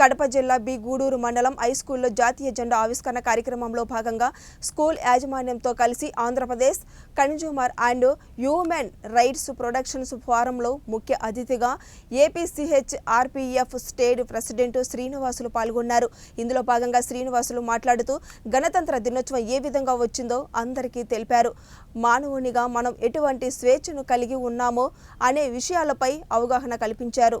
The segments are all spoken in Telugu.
కడప జిల్లా బి గూడూరు మండలం హై స్కూల్లో జాతీయ జెండా ఆవిష్కరణ కార్యక్రమంలో భాగంగా స్కూల్ యాజమాన్యంతో కలిసి Andhra Pradesh consumer and human rights productions ఫోరంలో ముఖ్య అతిథిగా APCH RPF state president Srinivasulu పాల్గొన్నారు. ఇందులో భాగంగా శ్రీనివాసులు మాట్లాడుతూ గణతంత్ర దినోత్సవం ఏ విధంగా వచ్చిందో అందరికీ తెలిపారు. మానవునిగా మనం ఎటువంటి స్వేచ్ఛను కలిగి ఉన్నామో అనే విషయాలపై అవగాహన కల్పించారు.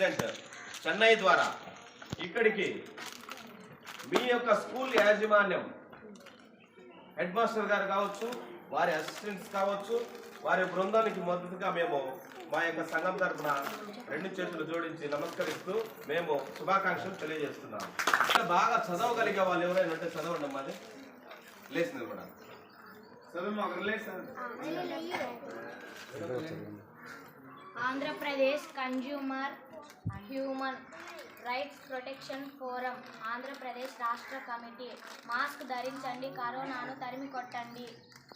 ప్రెసిడెంట్ చెన్నై ద్వారా ఇక్కడికి మీ యొక్క స్కూల్ యాజమాన్యం హెడ్ మాస్టర్ గారు కావచ్చు వారి అసిస్టెంట్స్ కావచ్చు వారి బృందానికి మద్దతుగా మేము మా యొక్క సంఘం తరఫున రెండు చేతులు జోడించి నమస్కరిస్తూ మేము శుభాకాంక్షలు తెలియజేస్తున్నాము బాగా చదవగలిగే వాళ్ళు ఎవరైనా ఉంటే చదవండి అమ్మాది లేచి నిలబడాలి. చదువు ఒకరు లేచి Andhra Pradesh consumer human rights protection forum Andhra Pradesh రాష్ట్ర కమిటీ. మాస్క్ ధరించండి కరోనాను తరిమి కొట్టండి.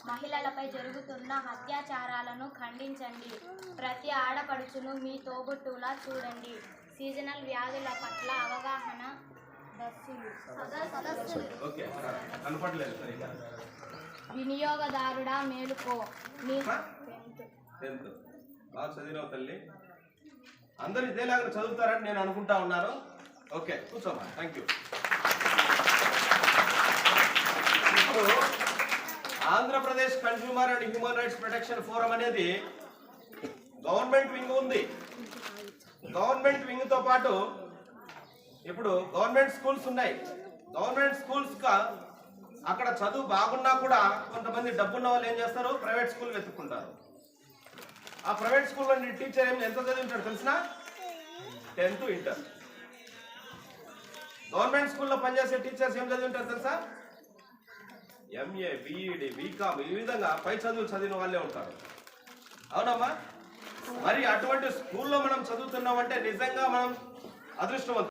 మహిళలపై జరుగుతున్న అత్యాచారాలను ఖండించండి. ప్రతి ఆడపడుచును మీ తోబుట్టులా చూడండి. సీజనల్ వ్యాధుల పట్ల అవగాహన వినియోగదారుడా మేలుకో. నీ బాగా చదివినావు తల్లి. అందరు ఇదేలాగా చదువుతారని నేను అనుకుంటా ఉన్నాను. ఓకే కూర్చోమా. థ్యాంక్ యూ ఇప్పుడు Andhra Pradesh consumer and human rights protection forum అనేది గవర్నమెంట్ వింగ్ ఉంది. గవర్నమెంట్ వింగ్తో పాటు ఇప్పుడు గవర్నమెంట్ స్కూల్స్ ఉన్నాయి. గవర్నమెంట్ స్కూల్స్ అక్కడ చదువు బాగున్నా కూడా కొంతమంది డబ్బున్న వాళ్ళు ఏం చేస్తారు? ప్రైవేట్ స్కూల్ వెతుక్కుంటారు. ఆ ప్రైవేట్ స్కూల్లో టీచర్ ఏం ఎంత చదివింటాడు తెలిసిన? Tenth inter. గవర్నమెంట్ స్కూల్లో పనిచేసే టీచర్స్ ఏం చదివి ఉంటారు తెలుసా ఎంఏ బిఈడి బీకామ్ ఈ విధంగా పై చదువులు చదివిన వాళ్ళే ఉంటారు. అవునమ్మా? మరి అటువంటి స్కూల్లో మనం చదువుతున్నామంటే నిజంగా మనం అదృష్టవంతం